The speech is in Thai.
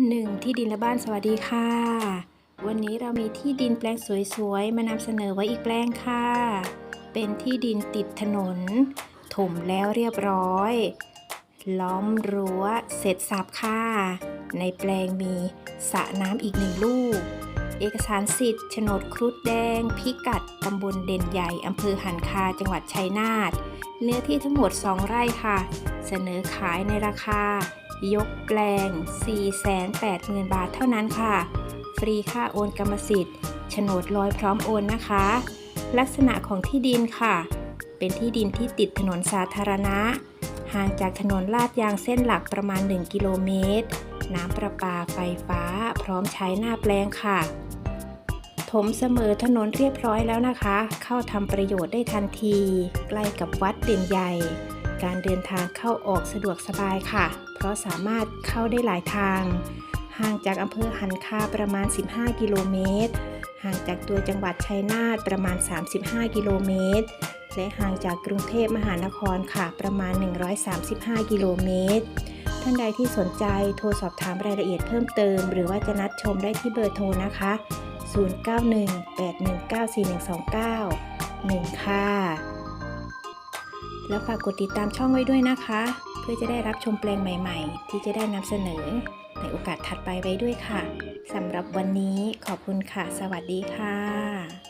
หนึ่งที่ดินและบ้านสวัสดีค่ะ วันนี้เรามีที่ดินแปลงสวยๆ มานำเสนอไว้อีกแปลงค่ะ เป็นที่ดินติดถนน ถมแล้วเรียบร้อย ล้อมรั้วเสร็จสับค่ะ ในแปลงมีสระน้ำอีกหนึ่งลูก เอกสารสิทธิ์โฉนดครุฑแดง พิกัดตำบลเด่นใหญ่อำเภอหันคาจังหวัดชัยนาทเนื้อที่ทั้งหมด 2 ไร่ค่ะ เสนอขายในราคา ยกแปลง 480,000 บาทเท่านั้นค่ะ ฟรีค่าโอนกรรมสิทธิ์โฉนดลอยพร้อมโอนนะคะ ลักษณะของที่ดินค่ะ เป็นที่ดินที่ติดถนนสาธารณะ ห่างจากถนนลาดยางเส้นหลักประมาณ 1 กิโลเมตร น้ำประปาไฟฟ้า พร้อมใช้หน้าแปลงค่ะ ถมเสมอถนนเรียบร้อยแล้วนะคะ เข้าทำประโยชน์ได้ทันที ใกล้กับวัดเด่นใหญ่ การเดินทางเข้าออกสะดวกสบายค่ะ เพราะสามารถเข้าได้หลายทาง ห่างจากอำเภอหันคาประมาณ 15 กิโลเมตร ห่างจากตัวจังหวัดชัยนาทประมาณ 35 กิโลเมตร และห่างจากกรุงเทพมหานครค่ะประมาณ 135 กิโลเมตร ท่านใดที่สนใจโทรสอบถามรายละเอียดเพิ่มเติม หรือว่าจะนัดชมได้ที่เบอร์โทรนะคะ 0918194129 แล้วฝากกดติดตามช่องไว้ด้วยนะคะ เพื่อจะได้รับชมแปลงใหม่ๆ ที่จะได้นำเสนอ ในโอกาสถัดไปไว้ด้วยค่ะสำหรับวันนี้ขอบคุณค่ะ สวัสดีค่ะ